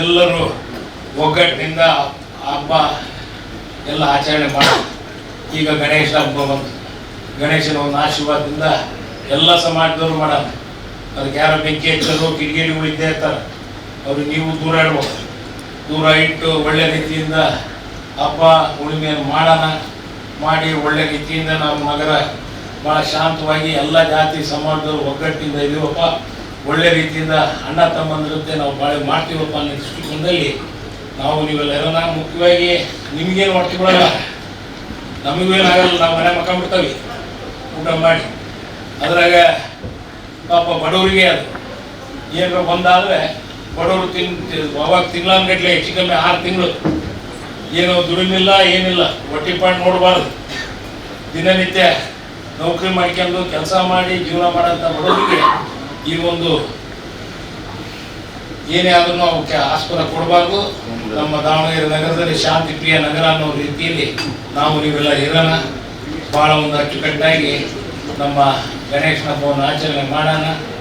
ಎಲ್ಲರೂ ಒಗ್ಗಟ್ಟಿನಿಂದ ಹಬ್ಬ ಎಲ್ಲ ಆಚರಣೆ ಮಾಡಿ. ಈಗ ಗಣೇಶ ಹಬ್ಬ ಬಂತು. ಗಣೇಶನ ಒಂದು ಆಶೀರ್ವಾದದಿಂದ ಎಲ್ಲ ಸಮಾಜದವರು ಮಾಡೋಣ ಅದಕ್ಕೆ ಯಾರೋ ಬೆಂಕಿ ಹಚ್ಚೋರು ಕಿಡಿಗೇಡಿಗಳು ಇದ್ದೇ ಇರ್ತಾರೆ. ಅವ್ರಿಗೆ ನೀವು ದೂರ ಇಡ್ಬೇಕು ದೂರ ಇಟ್ಟು ಒಳ್ಳೆ ರೀತಿಯಿಂದ ಹಬ್ಬ ಉಳಿಮೆಯನ್ನು ಮಾಡೋಣ. ಮಾಡಿ ಒಳ್ಳೆ ರೀತಿಯಿಂದ ನಮ್ಮ ನಗರ ಭಾಳ ಶಾಂತವಾಗಿ ಎಲ್ಲ ಜಾತಿ, ಸಮಾಜದವರು ಒಗ್ಗಟ್ಟಿಂದ ಇದೀವಪ್ಪ ಒಳ್ಳೆ ರೀತಿಯಿಂದ ಅಣ್ಣ ತಮ್ಮನ ಜೊತೆ ನಾವು ಬಾಳೆ ಮಾಡ್ತೀವಪ್ಪ ಅನ್ನೋ ದೃಷ್ಟಿಕೋನದಲ್ಲಿ ನಾವು ನೀವೆಲ್ಲ ನಾನು ಮುಖ್ಯವಾಗಿ ನಿಮಗೇನು ಹೊಟ್ಟೆ ಬಿಡಲ್ಲ. ನಮಗೂ ಏನಾಗಲ್ಲ ನಾವು ಮನೆ ಮಕ್ಕೊಂಡ್ಬಿಡ್ತಾವೆ. ಊಟ ಮಾಡಿ. ಅದ್ರಾಗ ಪಾಪ ಬಡವರಿಗೆ ಅದು. ಏನಾರ ಬಂದಾದರೆ ಬಡವರು ತಿನ್ ಅವಾಗ ತಿಂಗಳಂಗಟ್ಲೆ ಹೆಚ್ಚು ಕಮ್ಮಿ ಆರು ತಿಂಗಳು. ಏನೋ ದುಡಿಮಿಲ್ಲ ಏನಿಲ್ಲ, ಹೊಟ್ಟೆ ಪಾಡು ನೋಡಬಾರ್ದು. ದಿನನಿತ್ಯ ನೌಕರಿ ಮಾಡ್ಕೊಂಡು ಕೆಲಸ ಮಾಡಿ ಜೀವನ ಮಾಡೋಂಥ ಬಡವರಿಗೆ ಈ ಒಂದು ಏನೇ ಆದ್ರೂ ಅವಕ್ಕೆ ಆಸ್ಪದ ಕೊಡಬಾರ್ದು. ನಮ್ಮ ದಾವಣಗೆರೆ ನಗರದಲ್ಲಿ ಶಾಂತಿ ಪ್ರಿಯ ನಗರ ಅನ್ನೋ ರೀತಿಯಲ್ಲಿ ನಾವು ನೀವೆಲ್ಲ ಇರೋಣ. ಭಾಳ ಒಂದು ಅಚ್ಚುಕಟ್ಟಾಗಿ ನಮ್ಮ ಗಣೇಶನ ಹಬ್ಬವನ್ನು ಆಚರಣೆ ಮಾಡೋಣ.